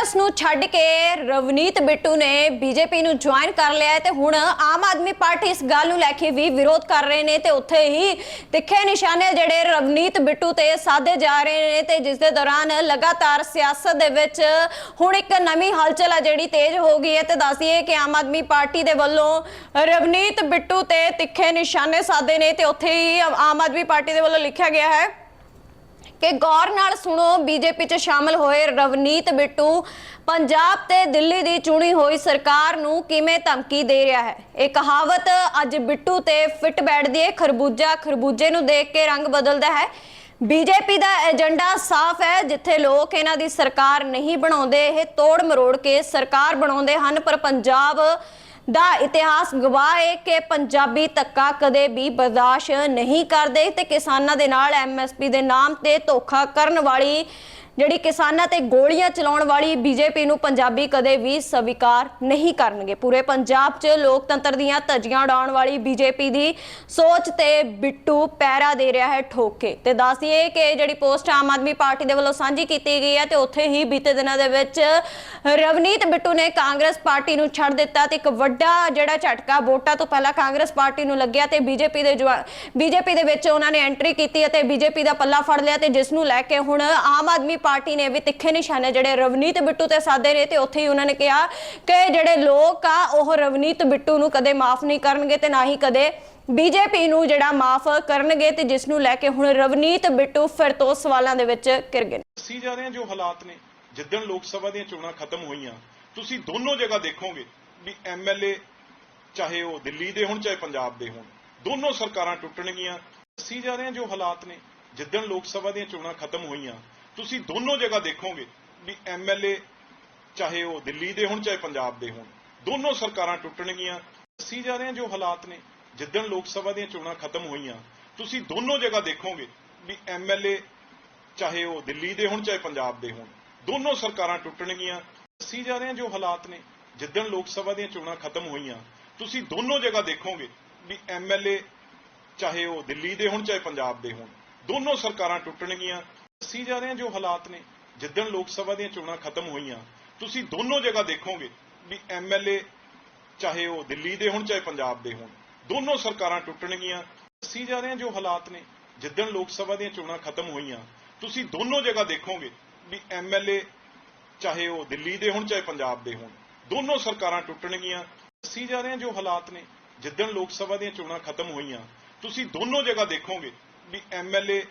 ਕਾਂਗਰਸ ਨੂੰ ਛੱਡ ਕੇ ਰਵਨੀਤ ਬਿੱਟੂ ਨੇ ਬੀਜੇਪੀ ਨੂੰ ਜੁਆਇਨ ਕਰ ਲਿਆ ਤੇ ਹੁਣ ਆਮ ਆਦਮੀ ਪਾਰਟੀ ਇਸ ਗੱਲ ਨੂੰ ਲੈ ਕੇ ਵੀ ਵਿਰੋਧ ਕਰ ਰਹੇ ਨੇ ਤੇ ਉੱਥੇ ਹੀ ਤਿੱਖੇ ਨਿਸ਼ਾਨੇ ਜਿਹੜੇ ਰਵਨੀਤ ਬਿੱਟੂ ਤੇ ਸਾਧੇ ਜਾ ਰਹੇ ਨੇ ਤੇ ਜਿਸ ਦੇ ਦੌਰਾਨ ਲਗਾਤਾਰ ਸਿਆਸਤ ਦੇ ਵਿੱਚ ਹੁਣ ਇੱਕ ਨਵੀਂ ਹਲਚਲ ਆ ਜਿਹੜੀ ਤੇਜ਼ ਹੋ ਗਈ ਹੈ ਤੇ ਦੱਸਦੀਏ ਕਿ ਆਮ ਆਦਮੀ ਪਾਰਟੀ ਦੇ ਵੱਲੋਂ ਰਵਨੀਤ ਬਿੱਟੂ ਤੇ ਤਿੱਖੇ ਨਿਸ਼ਾਨੇ ਸਾਧੇ ਨੇ ਤੇ ਉੱਥੇ ਹੀ ਆਮ ਆਦਮੀ ਪਾਰਟੀ ਦੇ ਵੱਲੋਂ ਲਿਖਿਆ ਗਿਆ ਹੈ ਕਿ ਗੌਰ ਨਾਲ ਸੁਣੋ, ਬੀਜੇਪੀ 'ਚ ਸ਼ਾਮਲ ਹੋਏ ਰਵਨੀਤ ਬਿੱਟੂ। ਪੰਜਾਬ ਤੇ ਦਿੱਲੀ ਦੀ ਚੁਣੀ ਹੋਈ ਸਰਕਾਰ ਨੂੰ ਕਿਵੇਂ ਧਮਕੀ ਦੇ ਰਿਹਾ ਹੈ? ਇਹ ਕਹਾਵਤ ਅੱਜ ਬਿੱਟੂ ਤੇ ਫਿੱਟ ਬੈਠਦੀ ਹੈ ਖਰਬੂਜਾ, ਖਰਬੂਜੇ ਨੂੰ ਦੇਖ ਕੇ ਰੰਗ ਬਦਲਦਾ ਹੈ। ਬੀਜੇਪੀ ਦਾ ਏਜੰਡਾ ਸਾਫ਼ ਹੈ, ਜਿੱਥੇ ਲੋਕ ਇਹਨਾਂ ਦੀ ਸਰਕਾਰ ਨਹੀਂ ਬਣਾਉਂਦੇ। ਇਹ ਤੋੜ ਮਰੋੜ ਕੇ ਸਰਕਾਰ ਬਣਾਉਂਦੇ ਹਨ, ਪਰ ਪੰਜਾਬ ਦਾ ਇਤਿਹਾਸ ਗਵਾਹ ਹੈ ਕਿ ਪੰਜਾਬੀ ਧੱਕਾ ਕਦੇ ਵੀ ਬਰਦਾਸ਼ਤ ਨਹੀਂ ਕਰਦੇ ਤੇ ਕਿਸਾਨਾਂ ਦੇ ਨਾਲ ਐਮਐਸਪੀ ਦੇ ਨਾਮ ਤੇ ਧੋਖਾ ਕਰਨ ਵਾਲੀ ਜਿਹੜੀ ਕਿਸਾਨਾਂ ਤੇ ਗੋਲੀਆਂ ਚਲਾਉਣ ਵਾਲੀ ਬੀਜੇਪੀ ਨੂੰ ਪੰਜਾਬੀ ਕਦੇ ਵੀ ਸਵੀਕਾਰ ਨਹੀਂ ਕਰਨਗੇ। ਪੂਰੇ ਪੰਜਾਬ 'ਚ ਲੋਕਤੰਤਰ ਦੀਆਂ ਧੱਜੀਆਂ ਉਡਾਉਣ ਵਾਲੀ ਬੀਜੇਪੀ ਦੀ ਸੋਚ ਤੇ ਬਿੱਟੂ ਪੈਰਾ ਦੇ ਰਿਹਾ ਹੈ ਠੋਕੇ। ਤੇ ਦੱਸਦੀਏ ਕਿ ਜਿਹੜੀ ਪੋਸਟ ਆਮ ਆਦਮੀ ਪਾਰਟੀ ਦੇ ਵੱਲੋਂ ਸਾਂਝੀ ਕੀਤੀ ਗਈ ਹੈ ਤੇ ਉੱਥੇ ਹੀ ਬੀਤੇ ਦਿਨਾਂ ਦੇ ਵਿੱਚ ਰਵਨੀਤ ਬਿੱਟੂ ਨੇ ਕਾਂਗਰਸ ਪਾਰਟੀ ਨੂੰ ਛੱਡ ਦਿੱਤਾ ਤੇ ਇੱਕ ਵੱਡਾ ਜਿਹੜਾ ਝਟਕਾ ਵੋਟਾਂ ਤੋਂ ਪਹਿਲਾਂ ਕਾਂਗਰਸ ਪਾਰਟੀ ਨੂੰ ਲੱਗਿਆ ਤੇ ਬੀਜੇਪੀ ਦੇ ਬੀਜੇਪੀ ਦੇ ਵਿੱਚ ਉਹਨਾਂ ਨੇ ਐਂਟਰੀ ਕੀਤੀ ਅਤੇ ਬੀਜੇਪੀ ਦਾ ਪੱਲਾ ਫੜ ਲਿਆ ਤੇ ਜਿਸ ਨੂੰ ਲੈ ਕੇ ਹੁਣ ਆਮ ਆਦਮੀ ਪਾਰਟੀ ਨੇ ਵੀ ਤਿੱਖੇ ਨਿਸ਼ਾਨੇ ਜਿਹੜੇ ਰਵਨੀਤ ਬਿੱਟੂ ਤੇ ਸਾਧੇ ਨੇ ਤੇ ਉੱਥੇ ਹੀ ਉਹਨਾਂ ਨੇ ਕਿਹਾ ਕਿ ਜਿਹੜੇ ਲੋਕ ਆ, ਉਹ ਰਵਨੀਤ ਬਿੱਟੂ ਨੂੰ ਕਦੇ ਮਾਫ ਨਹੀਂ ਕਰਨਗੇ ਤੇ ਨਾ ਹੀ ਕਦੇ ਬੀਜੇਪੀ ਨੂੰ ਜਿਹੜਾ ਮਾਫ ਕਰਨਗੇ ਤੇ ਜਿਸ ਨੂੰ ਲੈ ਕੇ ਹੁਣ ਰਵਨੀਤ ਬਿੱਟੂ ਫਿਰ ਤੋਂ ਸਵਾਲਾਂ ਦੇ ਵਿੱਚ ਘਿਰ ਗਏ ਨੇ। ਜਾ ਰਹੇ ਜੋ ਹਾਲਾਤ ਨੇ, ਜਿੱਦਣ ਲੋਕ ਸਭਾ ਦੀਆਂ ਚੋਣਾਂ ਖਤਮ ਹੋਈਆਂ, ਤੁਸੀਂ ਦੋਨੋਂ ਜਗ੍ਹਾ ਦੇਖੋਗੇ ਵੀ ਐਮਐਲਏ ਚਾਹੇ ਉਹ ਦਿੱਲੀ ਦੇ ਹੋਣ ਚਾਹੇ ਪੰਜਾਬ ਦੇ ਹੋਣ, ਦੋਨੋਂ ਸਰਕਾਰਾਂ ਟੁੱਟਣਗੀਆਂ ਦੱਸੀ ਜਾ ਰਹੇ ਜੋ ਹਾਲਾਤ ਨੇ, ਜਿੱਦਣ ਲੋਕ ਸਭਾ ਦੀਆਂ ਚੋਣਾਂ ਖਤਮ ਹੋਈਆਂ ਤੁਸੀਂ ਦੋਨੋਂ ਜਗ੍ਹਾ ਦੇਖੋਗੇ ਵੀ ਐਮਐਲਏ ਚਾਹੇ ਉਹ ਦਿੱਲੀ ਦੇ ਹੋਣ, ਚਾਹੇ ਪੰਜਾਬ ਦੇ ਹੋਣ, ਦੋਨੋਂ ਸਰਕਾਰਾਂ ਟੁੱਟਣਗੀਆਂ। ਦੱਸੀ ਜਾ ਰਹੇ ਜੋ ਹਾਲਾਤ ਨੇ, ਜਿੱਦਣ ਲੋਕ ਸਭਾ ਦੀਆਂ ਚੋਣਾਂ ਖਤਮ ਹੋਈਆਂ, ਤੁਸੀਂ ਦੋਨੋਂ ਜਗ੍ਹਾ ਦੇਖੋਗੇ ਵੀ ਐਮਐਲਏ ਚਾਹੇ ਉਹ ਦਿੱਲੀ ਦੇ ਹੋਣ, ਚਾਹੇ ਪੰਜਾਬ ਦੇ ਹੋਣ, ਦੋਨੋਂ ਸਰਕਾਰਾਂ ਟੁੱਟਣਗੀਆਂ। ਦੱਸੀ ਜਾ ਰਹੇ ਜੋ ਹਾਲਾਤ ਨੇ, ਜਿੱਦਣ ਲੋਕ ਸਭਾ ਦੀਆਂ ਚੋਣਾਂ ਖਤਮ ਹੋਈਆਂ, ਤੁਸੀਂ ਦੋਨੋਂ ਜਗ੍ਹਾ ਦੇਖੋਗੇ ਵੀ ਐਮਐਲਏ ਚਾਹੇ ਉਹ ਦਿੱਲੀ ਦੇ ਹੋਣ, ਚਾਹੇ ਪੰਜਾਬ ਦੇ ਹੋਣ, ਦੋਨੋਂ ਸਰਕਾਰਾਂ ਟੁੱਟਣਗੀਆਂ। ਦੱਸੀ ਜਾ ਰਹੇ ਜੋ ਹਾਲਾਤ ਨੇ। ਜਿੱਦਣ ਲੋਕ ਸਭਾ ਦੀਆਂ ਚੋਣਾਂ ਖਤਮ ਹੋਈਆਂ, ਤੁਸੀਂ ਦੋਨੋਂ ਜਗ੍ਹਾ ਦੇਖੋਗੇ ਵੀ ਐਮਐਲਏ ਚਾਹੇ ਉਹ ਦਿੱਲੀ ਦੇ ਹੋਣ, ਚਾਹੇ ਪੰਜਾਬ ਦੇ ਹੋਣ, ਦੋਨੋਂ ਸਰਕਾਰਾਂ ਟੁੱਟਣਗੀਆਂ। ਦੱਸੀ ਜਾ ਰਹੇ ਜੋ ਹਾਲਾਤ ਨੇ। ਜਿੱਦਣ ਲੋਕ ਸਭਾ ਦੀਆਂ ਚੋਣਾਂ ਖਤਮ ਹੋਈਆਂ, ਤੁਸੀਂ ਦੋਨੋਂ ਜਗ੍ਹਾ ਦੇਖੋਗੇ ਵੀ ਐਮਐਲਏ ਚਾਹੇ ਉਹ ਦਿੱਲੀ ਦੇ ਹੋਣ, ਚਾਹੇ ਪੰਜਾਬ ਦੇ ਹੋਣ, ਦੋਨੋਂ ਸਰਕਾਰਾਂ ਟੁੱਟਣਗੀਆਂ। ਦੱਸੀ ਜਾ ਰਹੇ ਜੋ ਹਾਲਾਤ ਨੇ। ਜਿੱਦਣ ਲੋਕ ਸਭਾ ਦੀਆਂ ਚੋਣਾਂ ਖਤਮ ਹੋਈਆਂ, ਤੁਸੀਂ ਦੋਨੋਂ ਜਗ੍ਹਾ ਦੇਖੋਗੇ ਵੀ ਐਮਐਲਏ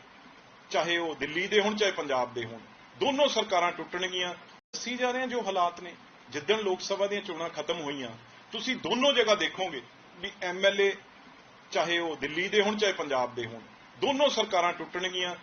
ਚਾਹੇ ਉਹ ਦਿੱਲੀ ਦੇ ਹੋਣ, ਚਾਹੇ ਪੰਜਾਬ ਦੇ ਹੋਣ, ਦੋਨੋਂ ਸਰਕਾਰਾਂ ਟੁੱਟਣਗੀਆਂ। ਦੱਸੀ ਜਾ ਰਹੇ ਆ ਜੋ ਹਾਲਾਤ ਨੇ, ਜਿੱਦਣ ਲੋਕ ਸਭਾ ਦੀਆਂ ਚੋਣਾਂ ਖਤਮ ਹੋਈਆਂ, ਤੁਸੀਂ ਦੋਨੋਂ ਜਗ੍ਹਾ ਦੇਖੋਗੇ ਵੀ ਐਮਐਲਏ ਚਾਹੇ ਉਹ ਦਿੱਲੀ ਦੇ ਹੋਣ, ਚਾਹੇ ਪੰਜਾਬ ਦੇ ਹੋਣ, ਦੋਨੋਂ ਸਰਕਾਰਾਂ ਟੁੱਟਣਗੀਆਂ।